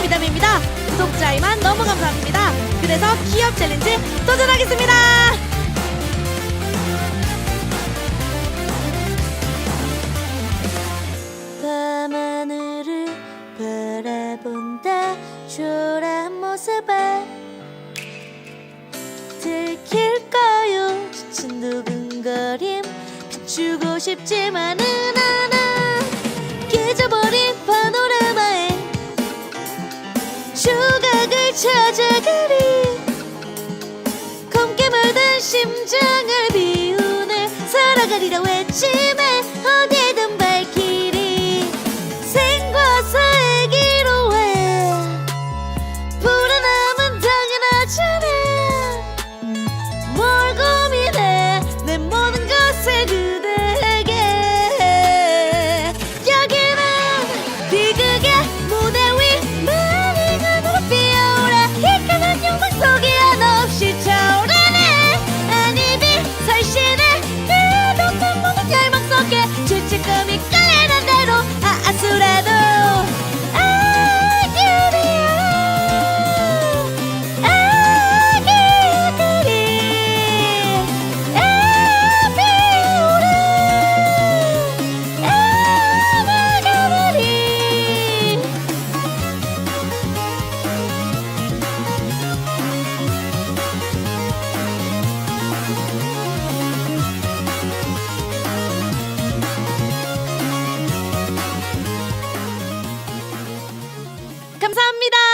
미담입니다. 구독자이만 너무 감사합니다. 그래서 기업 챌린지 도전하겠습니다. 밤하늘을 바라본다 초라한 모습에 들킬까요 지친 두근거림 비추고 싶지만은 조각을 찾아가리. 검게 말던 심장을 비우네. 살아가리라 외침에 감사합니다.